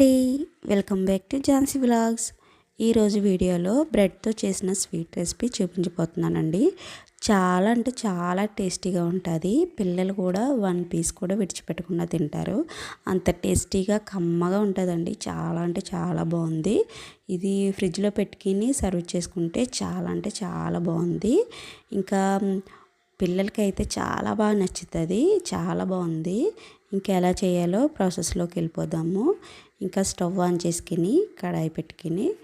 అండి. Welcome back to Jhansi vlogs ఈరోజు వీడియోలో బ్రెడ్తో చేసిన స్వీట్ రెసిపీ చూపించబోతున్నానండి. చాలా అంటే చాలా టేస్టీగా ఉంటుంది. పిల్లలు కూడా వన్ పీస్ కూడా విడిచిపెట్టకుండా తింటారు. అంత టేస్టీగా కమ్మగా ఉంటుందండి. చాలా అంటే చాలా బాగుంది. ఇది ఫ్రిడ్జ్లో పెట్టుకుని సర్వ్ చేసుకుంటే చాలా అంటే చాలా బాగుంది. ఇంకా పిల్లలకి అయితే చాలా బాగా నచ్చుతుంది. చాలా బాగుంది. ఇంకా ఎలా చేయాలో ప్రాసెస్లోకి వెళ్ళిపోదాము. ఇంకా స్టవ్ ఆన్ చేసుకుని కడాయి పెట్టుకుని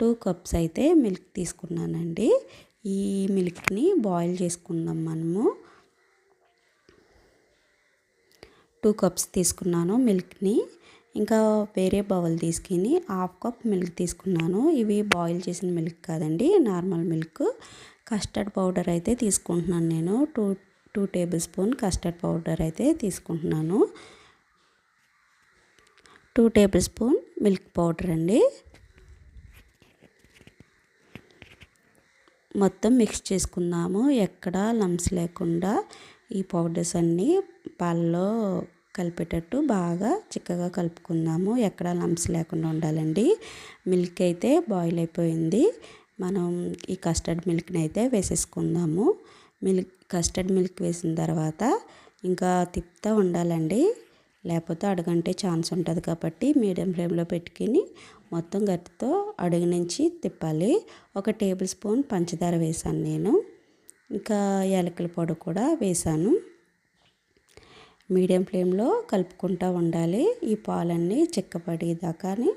టూ కప్స్ అయితే మిల్క్ తీసుకున్నానండి. ఈ మిల్క్ని బాయిల్ చేసుకుందాం మనము. టూ కప్స్ తీసుకున్నాను మిల్క్ని. ఇంకా వేరే బౌల్ తీసుకుని హాఫ్ కప్ మిల్క్ తీసుకున్నాను. ఇవి బాయిల్ చేసిన మిల్క్ కాదండి నార్మల్ మిల్క్. కస్టర్డ్ పౌడర్ అయితే తీసుకుంటున్నాను నేను. Two two tablespoon custard powder అయితే తీసుకుంటున్నాను. Two tablespoon milk powder అండి. మొత్తం మిక్స్ చేసుకుందాము. ఎక్కడ లంప్స్ లేకుండా ఈ పౌడర్స్ అన్నీ పాలలో కలిపేటట్టు బాగా చిక్కగా కలుపుకుందాము. ఎక్కడ లంప్స్ లేకుండా ఉండాలండి. మిల్క్ అయితే బాయిల్ అయిపోయింది. మనం ఈ కస్టర్డ్ మిల్క్ని అయితే వేసేసుకుందాము. మిల్క్ కస్టర్డ్ మిల్క్ వేసిన తర్వాత ఇంకా తిప్పుతూ ఉండాలండి. లేకపోతే అడగంటే ఛాన్స్ ఉంటుంది కాబట్టి మీడియం ఫ్లేమ్లో పెట్టుకుని మొత్తం గట్టితో అడుగు నుంచి తిప్పాలి. ఒక టేబుల్ స్పూన్ పంచదార వేసాను నేను. ఇంకా యాలకుల పొడి కూడా వేసాను. మీడియం ఫ్లేమ్లో కలుపుకుంటూ ఉండాలి. ఈ పాలన్నీ చిక్కపడేదాకాని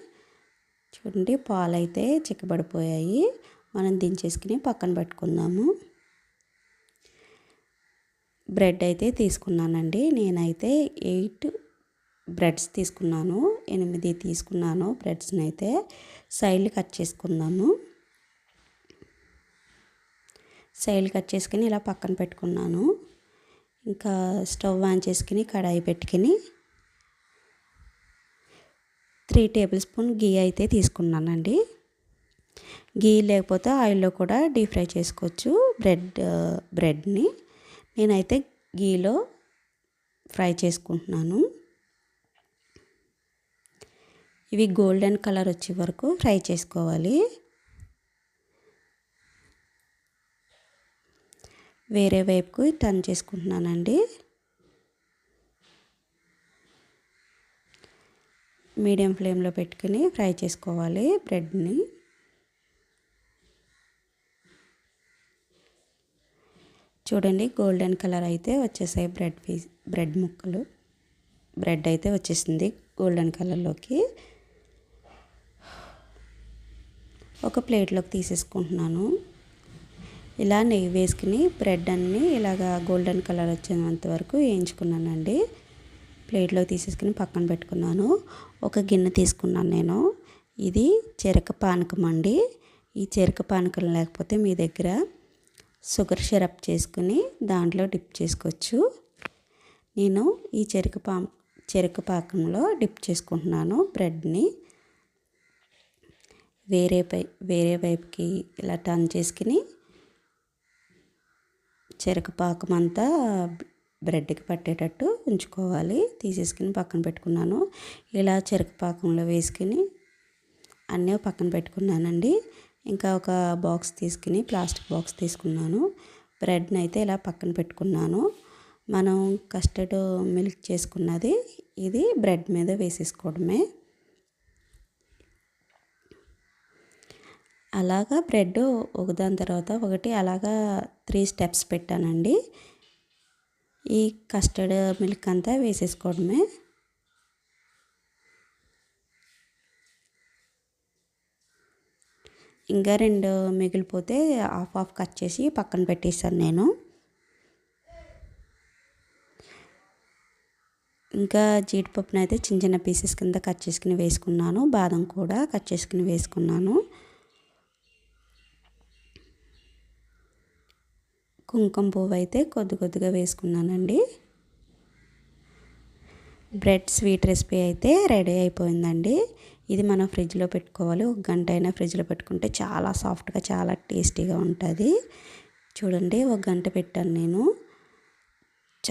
చూడండి పాలు అయితే చిక్కబడిపోయాయి. మనం దించేసుకుని పక్కన పెట్టుకుందాము. బ్రెడ్ అయితే తీసుకున్నానండి. నేనైతే ఎయిట్ బ్రెడ్స్ తీసుకున్నాను. ఎనిమిది తీసుకున్నాను. బ్రెడ్స్ని అయితే సైడ్ కట్ చేసుకుందాము. సైడ్ కట్ చేసుకుని ఇలా పక్కన పెట్టుకున్నాను. ఇంకా స్టవ్ ఆన్ చేసుకుని కడాయి పెట్టుకుని త్రీ టేబుల్ స్పూన్ గీ అయితే తీసుకున్నానండి. గీ లేకపోతే ఆయిల్లో కూడా డీప్ ఫ్రై చేసుకోవచ్చు బ్రెడ్ బ్రెడ్ని. నేనైతే గీలో ఫ్రై చేసుకుంటున్నాను. ఇవి గోల్డెన్ కలర్ వచ్చే వరకు ఫ్రై చేసుకోవాలి. వేరే వైపుకు టర్న్ చేసుకుంటున్నానండి. మీడియం ఫ్లేమ్లో పెట్టుకుని ఫ్రై చేసుకోవాలి బ్రెడ్ని. చూడండి గోల్డెన్ కలర్ అయితే వచ్చేసాయి బ్రెడ్ పీస్ బ్రెడ్ ముక్కలు. బ్రెడ్ అయితే వచ్చేసింది గోల్డెన్ కలర్లోకి. ఒక ప్లేట్లోకి తీసేసుకుంటున్నాను. ఇలా నెయ్యి వేసుకుని బ్రెడ్ అన్నీ ఇలాగా గోల్డెన్ కలర్ వచ్చేంత వరకు వేయించుకున్నానండి. ప్లేట్లో తీసేసుకుని పక్కన పెట్టుకున్నాను. ఒక గిన్నె తీసుకున్నాను నేను. ఇది చెరక పానకం అండి. ఈ చెరక పానకం లేకపోతే మీ దగ్గర షుగర్ సిరప్ చేసుకుని దాంట్లో డిప్ చేసుకోవచ్చు. నేను ఈ చెరుకు పా చెరుకు పాకంలో డిప్ చేసుకుంటున్నాను బ్రెడ్ని. వేరే పై వేరే వైపుకి ఇలా టర్న్ చేసుకుని చెరకు పాకం అంతా బ్రెడ్కి పట్టేటట్టు ఉంచుకోవాలి. తీసేసుకుని పక్కన పెట్టుకున్నాను. ఇలా చెరకు పాకంలో వేసుకుని అన్నీ పక్కన పెట్టుకున్నానండి. ఇంకా ఒక బాక్స్ తీసుకుని ప్లాస్టిక్ బాక్స్ తీసుకున్నాను. బ్రెడ్ని అయితే ఇలా పక్కన పెట్టుకున్నాను. మనం కస్టర్డ్ మిల్క్ చేసుకున్నది ఇది బ్రెడ్ మీద వేసేసుకోవడమే. అలాగా బ్రెడ్ ఒకదాని తర్వాత ఒకటి అలాగా త్రీ స్టెప్స్ పెట్టానండి. ఈ కస్టర్డ్ మిల్క్ అంతా వేసేసుకోవడమే. ఇంకా రెండు మిగిలిపోతే హాఫ్ హాఫ్ కట్ చేసి పక్కన పెట్టేశాను నేను. ఇంకా జీడిపప్పునైతే అయితే చిన్న చిన్న పీసెస్ కింద కట్ చేసుకుని వేసుకున్నాను. బాదం కూడా కట్ చేసుకుని వేసుకున్నాను. కుంకుమ పువ్వు అయితే కొద్ది కొద్దిగా వేసుకున్నానండి. బ్రెడ్ స్వీట్ రెసిపీ అయితే రెడీ అయిపోయిందండి. ఇది మనం ఫ్రిడ్జ్లో పెట్టుకోవాలి. ఒక గంట అయినా ఫ్రిడ్జ్లో పెట్టుకుంటే చాలా సాఫ్ట్గా చాలా టేస్టీగా ఉంటుంది. చూడండి ఒక గంట పెట్టాను నేను.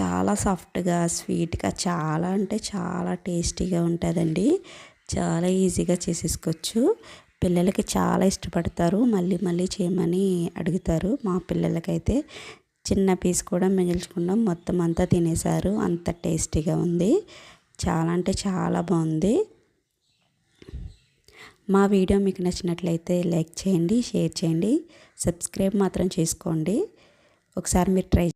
చాలా సాఫ్ట్గా స్వీట్గా చాలా అంటే చాలా టేస్టీగా ఉంటుందండి. చాలా ఈజీగా చేసేసుకోవచ్చు. పిల్లలకి చాలా ఇష్టపడతారు. మళ్ళీ మళ్ళీ చేయమని అడుగుతారు. మా పిల్లలకైతే చిన్న పీస్ కూడా మిగిల్చకుండా మొత్తం అంతా తినేశారు. అంత టేస్టీగా ఉంది. చాలా అంటే చాలా బాగుంది. మా వీడియో మీకు నచ్చినట్లయితే లైక్ చేయండి షేర్ చేయండి సబ్స్క్రైబ్ మాత్రం చేసుకోండి. ఒకసారి మీరు ట్రై